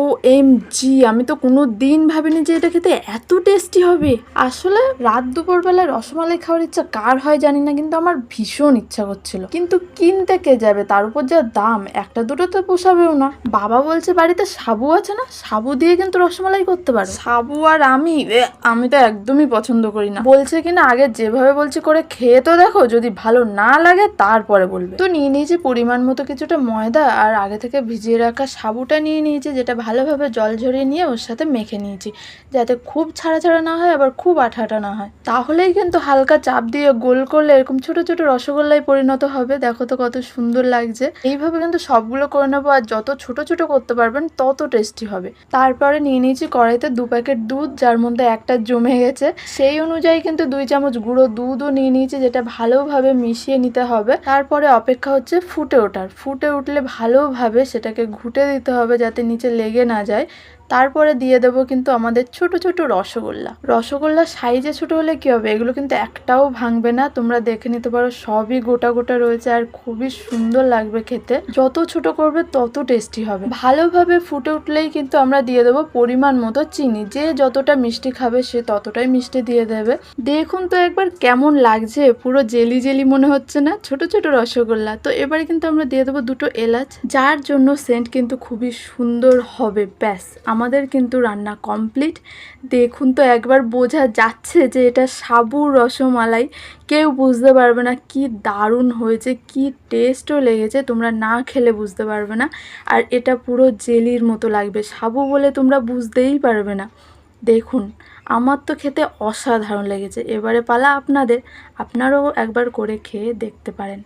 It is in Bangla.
ও এম জি আমি তো কোনো দিন ভাবিনি যে এটা খেতে এত টেস্টি হবে। আসলে রাত দুপুরবেলায় রসমালাই খাওয়ার ইচ্ছা কার হয় জানি না, কিন্তু আমার ভীষণ ইচ্ছা করছিল। কিন্তু কিনতে কে যাবে? তার উপর যা দাম, একটা দুটো তো পোষাবেও না। বাবা বলছে বাড়িতে সাবু আছে না? সাবু দিয়ে কিন্তু রসমালাই করতে পারো। সাবু আর আমি আমি তো একদমই পছন্দ করি না। বলছে কিনা আগে যেভাবে বলছে করে খেয়ে তো দেখো, যদি ভালো না লাগে তারপরে বলবে। তো নিয়ে নিয়েছি পরিমাণ মতো কিছুটা ময়দা, আর আগে থেকে ভিজিয়ে রাখা সাবুটা নিয়ে নিয়েছি, যেটা ভালোভাবে জল ঝরিয়ে নিয়ে ওর সাথে মেখে নিয়েছি। যাতে খুব ছাড়া ছাড়া না হয়, আবার খুব আঠা আঠা না হয়। তাহলেই কিন্তু হালকা চাপ দিয়ে গোল করলে এরকম ছোট ছোট রসগোল্লায় পরিণত হবে। দেখো তো কত সুন্দর লাগছে। এইভাবে কিন্তু সবগুলো করে নেব আর যত ছোট ছোট করতে পারবেন, তত টেস্টি হবে। তারপরে নিয়ে নিয়েছি কড়াইতে দু প্যাকেট দুধ, যার মধ্যে একটা জমে গেছে। সেই অনুযায়ী কিন্তু দুই চামচ গুঁড়ো দুধও নিয়ে নিয়েছি, যেটা ভালোভাবে মিশিয়ে নিতে হবে। তারপরে অপেক্ষা হচ্ছে ফুটে ওঠার। ফুটে উঠলে ভালোভাবে সেটাকে ঘুটে দিতে হবে, যাতে নিচে লেগে না যায়। তারপরে দিয়ে দেবো কিন্তু আমাদের ছোট ছোট রসগোল্লা। রসগোল্লা সাইজে ছোট হলে কি হবে? এগুলো কিন্তু একটাও ভাঙবে না। তোমরা দেখে নিতে পারো, সবই গোটা গোটা রয়েছে আর খুবই সুন্দর লাগবে খেতে। যত ছোট করবে তত টেস্টি হবে। ভালোভাবে ফুটে উঠলেই কিন্তু আমরা দিয়ে দেবো পরিমাণ মতো চিনি। যে যতটা মিষ্টি খাবে সে ততটাই মিষ্টি দিয়ে দেবে। দেখুন তো একবার কেমন লাগছে। পুরো জেলি জেলি মনে হচ্ছে না? ছোট ছোট রসগোল্লা। তো এবারে কিন্তু আমরা দিয়ে দেবো দুটো এলাচ, যার জন্য সেন্ট কিন্তু খুবই সুন্দর হবে। ব্যাস আমাদের কিন্তু রান্না কমপ্লিট দেখুন তো একবার বোঝা যাচ্ছে যে এটা সাবুর রসমালাই। কেউ বুঝতে পারবে না কি দারুণ হয়েছে, কি টেস্টও লেগেছে, তোমরা না খেলে বুঝতে পারবে না। আর এটা পুরো জেলির মতো লাগবে, সাবু বলে তোমরা বুঝতেই পারবে না। দেখুন, আমার তো খেতে অসাধারণ লেগেছে। এবারে পালা আপনাদের, আপনারাও একবার করে খেয়ে দেখতে পারেন।